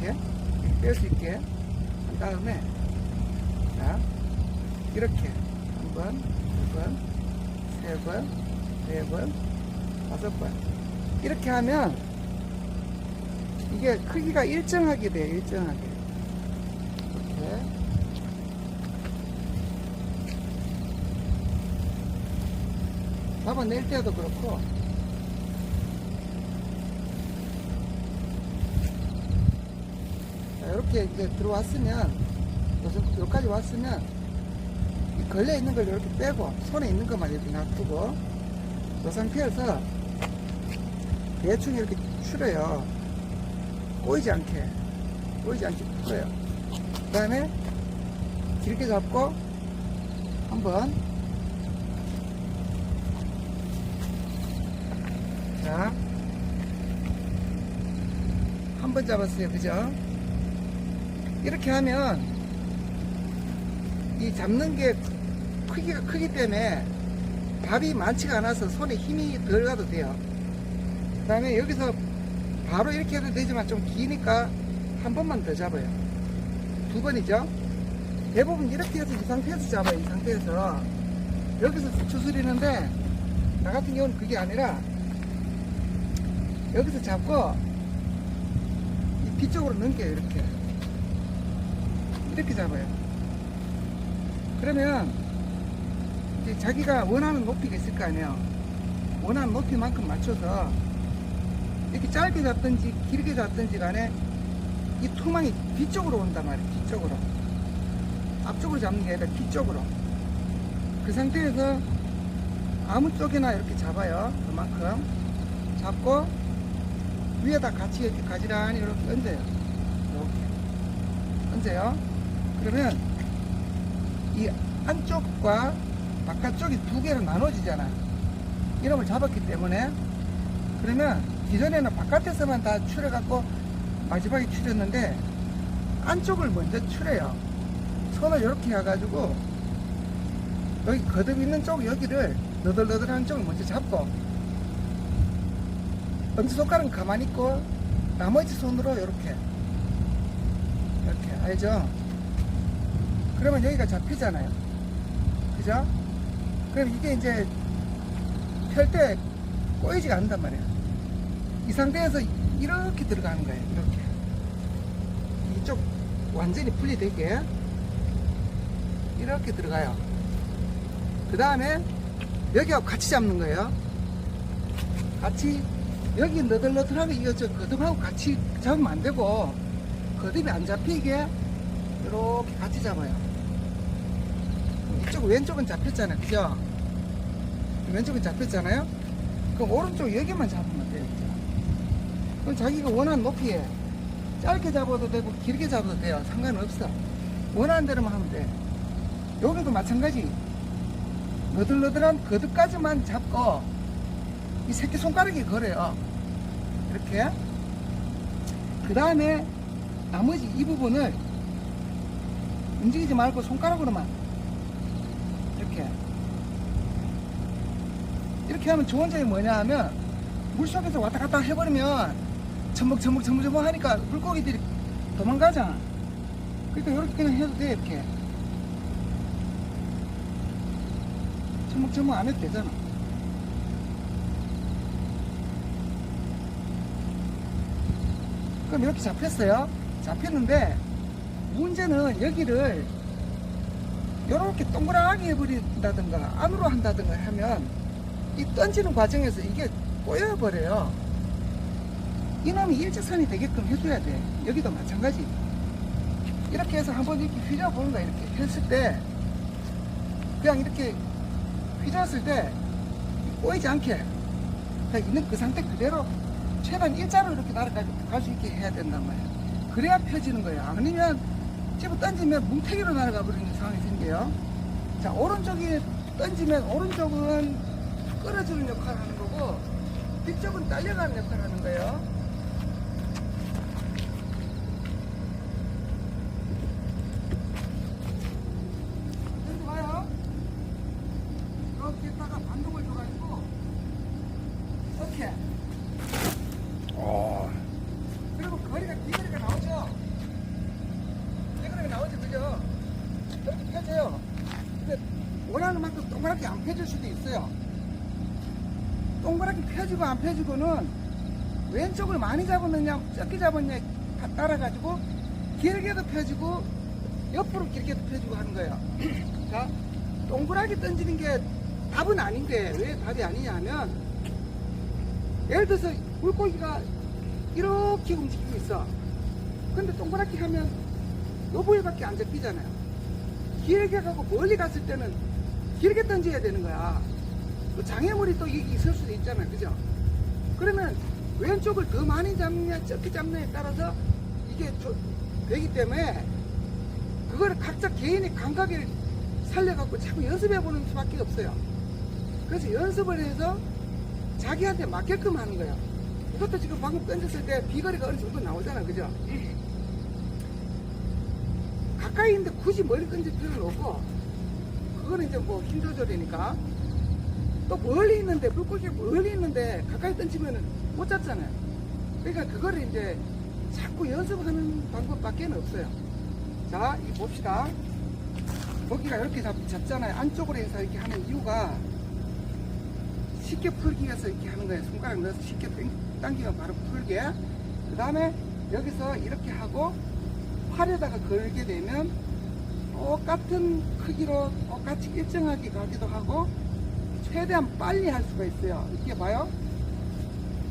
이렇게 뺄 수 있게 한 다음에 자 이렇게 한 번, 두 번, 세 번, 네 번, 다섯 번. 이렇게 하면 이게 크기가 일정하게 돼요 일정하게. 이렇게. 잡아낼 때도 그렇고 이렇게 이제 들어왔으면 여기서 여기까지 왔으면 이 걸려 있는 걸 이렇게 빼고 손에 있는 것만 이렇게 놔두고 이 상태에서 대충 이렇게 추려요 꼬이지 않게 꼬이지 않게 풀어요 그 다음에 길게 잡고 한번 자, 한 번 잡았어요. 그죠? 이렇게 하면 이 잡는 게 크기가 크기 때문에 밥이 많지가 않아서 손에 힘이 덜 가도 돼요. 그 다음에 여기서 바로 이렇게 해도 되지만 좀 기니까 한 번만 더 잡아요. 두 번이죠? 대부분 이렇게 해서 이 상태에서 잡아요. 이 상태에서. 여기서 추스리는데 나 같은 경우는 그게 아니라 여기서 잡고 이 뒤쪽으로 넘겨요 이렇게 이렇게 잡아요. 그러면 이제 자기가 원하는 높이가 있을 거 아니에요. 원하는 높이만큼 맞춰서 이렇게 짧게 잡든지 길게 잡든지 간에 이 투망이 뒤쪽으로 온단 말이에요 뒤쪽으로. 앞쪽으로 잡는 게 아니라 뒤쪽으로. 그 상태에서 아무 쪽이나 이렇게 잡아요 그만큼. 잡고 위에다 같이 이렇게 가지런히 이렇게 얹어요. 이렇게. 얹어요. 그러면 이 안쪽과 바깥쪽이 두 개로 나눠지잖아. 이름을 잡았기 때문에 그러면 기존에는 바깥에서만 다 추려갖고 마지막에 추렸는데 안쪽을 먼저 추려요. 손을 이렇게 해가지고 여기 거듭 있는 쪽 여기를 너덜너덜한 쪽을 먼저 잡고 엄지손가락은 가만히 있고 나머지 손으로 이렇게 이렇게 알죠? 그러면 여기가 잡히잖아요. 그죠? 그럼 이게 이제 펼 때 꼬이지가 않는단 말이에요. 이 상태에서 이렇게 들어가는 거예요 이렇게. 이쪽 완전히 분리되게. 이렇게 들어가요. 그 다음에 여기하고 같이 잡는 거예요. 같이 여기 너덜너덜하게 저 거듭하고 같이 잡으면 안 되고 거듭이 안 잡히게. 이렇게 같이 잡아요. 이쪽 왼쪽은 잡혔잖아요. 그죠? 왼쪽은 잡혔잖아요. 그럼 오른쪽 여기만 잡으면 돼요. 그럼 자기가 원하는 높이에 짧게 잡아도 되고 길게 잡아도 돼요. 상관없어. 원하는 대로만 하면 돼. 여기도 마찬가지. 너덜너덜한 거듭까지만 잡고 이 새끼 손가락이 걸어요. 이렇게. 그 다음에 나머지 이 부분을 움직이지 말고 손가락으로만 이렇게. 이렇게 하면 좋은 점이 뭐냐 하면 물속에서 왔다 갔다 해버리면 첨벅첨벅 첨벅첨벅 하니까 물고기들이 도망가잖아. 그러니까 이렇게 그냥 해도 돼, 이렇게. 첨벅첨벅 안 해도 되잖아. 그럼 이렇게 잡혔어요. 잡혔는데 문제는 여기를 이렇게 동그랗게 해버린다든가 안으로 한다든가 하면 이 던지는 과정에서 이게 꼬여버려요. 이놈이 일직선이 되게끔 해줘야 돼. 여기도 마찬가지. 이렇게 해서 한번 이렇게 휘저어보는 거야. 이렇게 했을 때 그냥 이렇게 휘저었을 때 꼬이지 않게 그냥 있는 그 상태 그대로 최대한 일자로 이렇게 날아갈 수 있게 해야 된단 말이야. 그래야 펴지는 거예요. 아니면 집어 던지면 뭉태기로 날아가 버리는 상황이 생겨요. 자, 오른쪽이 던지면 오른쪽은 끌어주는 역할을 하는 거고 뒤쪽은 딸려가는 역할을 하는 거예요. 던지 봐요. 이렇게 했다가 반동을 줘가지고 이렇게 어, 그리고 거리가 긴 거리가 나오죠? 동그랗게 안 펴질 수도 있어요. 동그랗게 펴지고 안 펴지고는 왼쪽을 많이 잡았느냐 적게 잡았느냐 다 따라가지고 길게도 펴지고 옆으로 길게도 펴지고 하는 거예요. 자, 동그랗게 던지는 게 답은 아닌 게왜 답이 아니냐 하면 예를 들어서 물고기가 이렇게 움직이고 있어. 근데 동그랗게 하면 요 부위밖에 안 잡히잖아요. 길게 가고 멀리 갔을 때는 길게 던져야 되는 거야. 또 장애물이 또 이게 있을 수도 있잖아요. 그죠? 그러면 왼쪽을 더 많이 잡느냐 적게 잡느냐에 따라서 이게 조- 되기 때문에 그거를 각자 개인의 감각을 살려갖고 자꾸 연습해 보는 수밖에 없어요. 그래서 연습을 해서 자기한테 맞게끔 하는 거예요. 이것도 지금 방금 던졌을 때 비거리가 어느 정도 나오잖아. 그죠? 가까이 있는데 굳이 멀리 던질 필요는 없고, 그거는 이제 뭐 힘 조절이니까. 또 멀리 있는데, 물고기 멀리 있는데 가까이 던지면은 못 잡잖아요. 그러니까 그거를 이제 자꾸 연습하는 방법밖에 없어요. 자, 이 봅시다. 고기가 이렇게 잡, 잡잖아요. 안쪽으로 해서 이렇게 하는 이유가 쉽게 풀기 위해서 이렇게 하는 거예요. 손가락 넣어서 쉽게 당- 당기면 바로 풀게. 그 다음에 여기서 이렇게 하고 팔에다가 걸게 되면 똑같은 크기로 똑 같이 일정하게 가기도 하고 최대한 빨리 할 수가 있어요. 이렇게 봐요.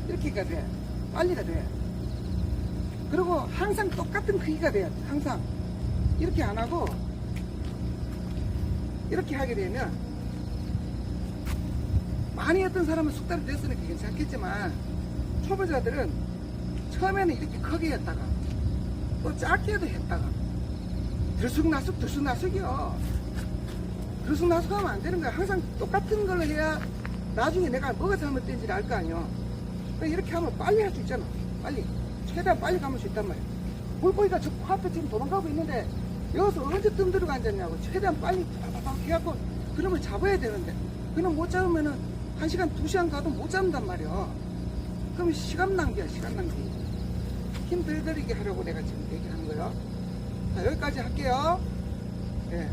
이렇게가 돼. 빨리가 돼. 그리고 항상 똑같은 크기가 돼요. 항상. 이렇게 안 하고 이렇게 하게 되면 많이 했던 사람은 숙달이 됐으니까 괜찮겠지만 초보자들은 처음에는 이렇게 크게 했다가 또 작게도 했다가 들쑥나쑥 들쑥나쑥이요 들쑥나쑥 하면 안 되는 거야. 항상 똑같은 걸로 해야 나중에 내가 뭐가 잘못된지를 알 거 아니야. 그러니까 이렇게 하면 빨리 할 수 있잖아. 빨리. 최대한 빨리 가면 수 있단 말이야. 물고기가 저 코앞에 지금 도망가고 있는데 여기서 언제 뜸 들어가 앉았냐고. 최대한 빨리 빠바박 해갖고 그러면 잡아야 되는데. 그럼 못 잡으면은 한 시간 두 시간 가도 못 잡는단 말이야. 그럼 시간 낭비야 시간 낭비. 힘덜 들이게 하려고 내가 지금 얘기하는 거예요 자 여기까지 할게요. 예.